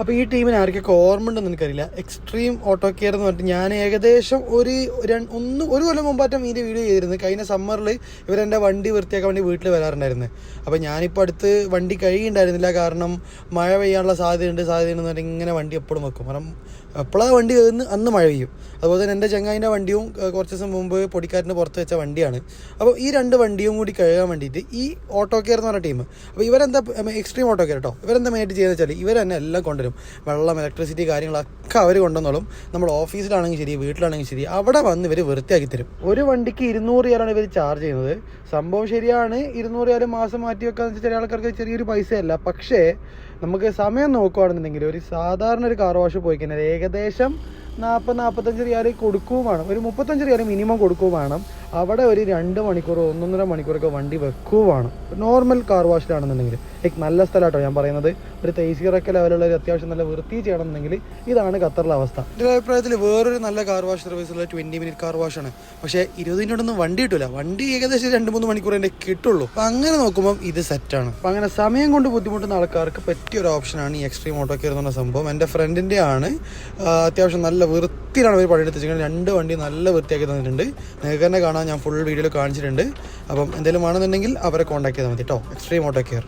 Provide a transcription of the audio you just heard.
അപ്പോൾ ഈ ടീമിന് ആർക്കൊക്കെ ഓർമ്മ ഉണ്ടെന്ന് എനിക്കറിയില്ല എക്സ്ട്രീം ഓട്ടോ കെയർ എന്ന് പറഞ്ഞിട്ട് ഞാൻ ഏകദേശം ഒരു രണ്ട് ഒന്ന് ഒരു കൊല്ലം മുമ്പാറ്റം ഇതിന്റെ വീഡിയോ ചെയ്തിരുന്നു കഴിഞ്ഞ സമ്മറിൽ ഇവരെന്റെ വണ്ടി വൃത്തിയാക്കാൻ വേണ്ടി വീട്ടിൽ വരാറുണ്ടായിരുന്നു. അപ്പോൾ ഞാനിപ്പോൾ അടുത്ത് വണ്ടി കഴിയുണ്ടായിരുന്നില്ല കാരണം മഴ പെയ്യാനുള്ള സാധ്യതയുണ്ട് സാധ്യതയുണ്ടെന്ന് പറഞ്ഞാൽ ഇങ്ങനെ വണ്ടി എപ്പോഴും വെക്കും. കാരണം എപ്പോഴാണ് വണ്ടി കയറുന്ന അന്ന് മഴ പെയ്യും. അതുപോലെ തന്നെ എന്റെ ചങ്ങായിന്റെ വണ്ടിയും കുറച്ച് ദിവസം മുമ്പ് പൊടിക്കാറ്റിന് പുറത്ത് വെച്ച വണ്ടിയാണ്. അപ്പോൾ ഈ രണ്ട് വണ്ടിയും കൂടി കഴുകാൻ വേണ്ടിയിട്ട് ഈ ഓട്ടോ കെയർ എന്ന് പറഞ്ഞ ടീം അപ്പോൾ ഇവരെന്താ എക്സ്ട്രീം ഓട്ടോ കെയർ കേട്ടോ ഇവരെന്താ മെയിനായിട്ട് ചെയ്യുന്നത് വെച്ചാൽ ഇവർ തന്നെ എല്ലാം കൊണ്ടുവരും. വെള്ളം ഇലക്ട്രിസിറ്റി കാര്യങ്ങളൊക്കെ അവർ കൊണ്ടുവന്നോളും. നമ്മൾ ഓഫീസിലാണെങ്കിൽ ശരി വീട്ടിലാണെങ്കിൽ ശരി അവിടെ വന്ന് ഇവർ വൃത്തിയാക്കി തരും. ഒരു വണ്ടിക്ക് ഇരുന്നൂറ് റിയാലാണ് ഇവർ ചാർജ് ചെയ്യുന്നത്. സംഭവം ശരിയാണ് ഇരുന്നൂറ് റിയാൽ മാസം മാറ്റി വെക്കാന്ന് വെച്ചാൽ ചില ആൾക്കാർക്ക് ചെറിയൊരു പൈസയല്ല. പക്ഷേ നമുക്ക് സമയം നോക്കുകയാണെന്നുണ്ടെങ്കിൽ ഒരു സാധാരണ ഒരു കാർ വാഷ് പോയി കഴിഞ്ഞാൽ ഏകദേശം നാൽപ്പത് നാൽപ്പത്തഞ്ച് റിയാൽ കൊടുക്കുകയും വേണം. ഒരു മുപ്പത്തഞ്ച് റിയാൽ മിനിമം കൊടുക്കുകയും വേണം. അവിടെ ഒരു രണ്ട് മണിക്കൂറോ ഒന്നൊന്നര മണിക്കൂറൊക്കെ വണ്ടി വെക്കുവാണ്. നോർമൽ കാർ വാഷിലാണെന്നുണ്ടെങ്കിൽ ലൈക്ക് നല്ല സ്ഥലമാട്ടോ ഞാൻ പറയുന്നത്. ഒരു തേസീറൊക്കെ ലെവലുള്ള ഒരു അത്യാവശ്യം നല്ല വൃത്തി ചെയ്യണമെന്നുണ്ടെങ്കിൽ ഇതാണ് ഖത്തറിലെ അവസ്ഥ. എന്റെ അഭിപ്രായത്തിൽ വേറൊരു നല്ല കാർ വാഷ് സർവീസ് ഉള്ള ട്വന്റി മിനിറ്റ് കാർ വാഷാണ് പക്ഷേ ഇരുപത് മിനിറ്റൊന്നും വണ്ടി കിട്ടില്ല വണ്ടി ഏകദേശം രണ്ട് മൂന്ന് മണിക്കൂർ എന്റെ കിട്ടുള്ളൂ. അപ്പം അങ്ങനെ നോക്കുമ്പോൾ ഇത് സെറ്റാണ് അപ്പം അങ്ങനെ സമയം കൊണ്ട് ബുദ്ധിമുട്ടുന്ന ആൾക്കാർക്ക് പറ്റിയ ഒരു ഓപ്ഷനാണ് ഈ എക്സ്ട്രീം ഓട്ടോ കെയർ എന്ന് പറഞ്ഞ സംഭവം. എന്റെ ഫ്രണ്ടിന്റെ ആണ് അത്യാവശ്യം നല്ല വൃത്തിയിലാണ് അവർ പണിയെടുത്ത് വെച്ചിരിക്കുന്നത് രണ്ട് വണ്ടി നല്ല വൃത്തിയാക്കി തന്നിട്ടുണ്ട്. നിങ്ങൾക്ക് തന്നെ കാണാൻ ഞാൻ ഫുൾ വീഡിയോയിൽ കാണിച്ചിട്ടുണ്ട്. അപ്പം എന്തെങ്കിലും വേണമെന്നുണ്ടെങ്കിൽ അവരെ കോൺടാക്ട് ചെയ്താൽ മതി കേട്ടോ എക്സ്ട്രീം ഓട്ടോ കെയർ